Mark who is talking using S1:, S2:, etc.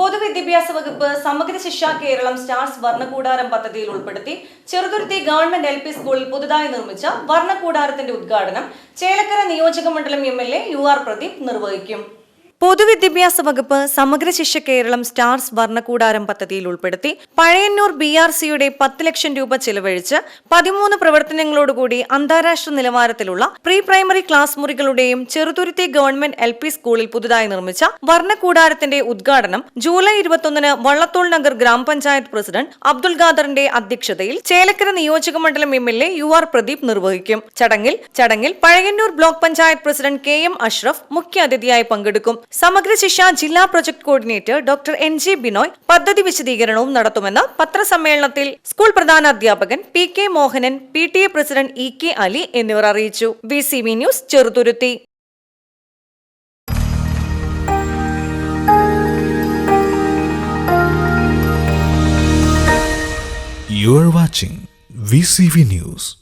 S1: പൊതുവിദ്യാഭ്യാസ വകുപ്പ് സമഗ്ര ശിക്ഷ കേരളം സ്റ്റാർസ് വർണകൂടാരം പദ്ധതിയിൽ ഉൾപ്പെടുത്തി ചെറുതുരുത്തി ഗവൺമെന്റ് എൽ പി സ്കൂളിൽ പുതുതായി നിർമ്മിച്ച വർണകൂടാരത്തിന്റെ ഉദ്ഘാടനം ചേലക്കര നിയോജക മണ്ഡലം M L A U R Pradeep നിർവഹിക്കും. പൊതുവിദ്യാഭ്യാസ വകുപ്പ് സമഗ്ര ശിക്ഷ കേരളം സ്റ്റാർസ് വർണകൂടാരം പദ്ധതിയിൽ ഉൾപ്പെടുത്തി പഴയന്നൂർ ബി ആർ സിയുടെ പത്ത് ലക്ഷം രൂപ ചെലവഴിച്ച് പതിമൂന്ന് പ്രവർത്തനങ്ങളോടുകൂടി അന്താരാഷ്ട്ര നിലവാരത്തിലുള്ള പ്രീ പ്രൈമറി ക്ലാസ് മുറികളുടെയും ചെറുതുരുത്തി ഗവൺമെന്റ് എൽ പി സ്കൂളിൽ പുതുതായി നിർമ്മിച്ച വർണകൂടാരത്തിന്റെ ഉദ്ഘാടനം ജൂലൈ ഇരുപത്തൊന്നിന് വള്ളത്തോൾ നഗർ ഗ്രാമപഞ്ചായത്ത് പ്രസിഡന്റ് അബ്ദുൽ ഖാദറിന്റെ അധ്യക്ഷതയിൽ ചേലക്കര നിയോജക മണ്ഡലം M L A U R Pradeep നിർവഹിക്കും. ചടങ്ങിൽ ചടങ്ങിൽ Pazhayannur block panchayat president K M Ashraf മുഖ്യാതിഥിയായി പങ്കെടുക്കും. സമഗ്ര ശിക്ഷ ജില്ലാ project coordinator doctor N G Binoy പദ്ധതി വിശദീകരണവും നടത്തുമെന്ന് പത്രസമ്മേളനത്തിൽ സ്കൂൾ പ്രധാന അധ്യാപകൻ P K Mohanan P T A president E K Ali എന്നിവർ അറിയിച്ചു V C V news Cheruthuruthy
S2: You are watching VCV News.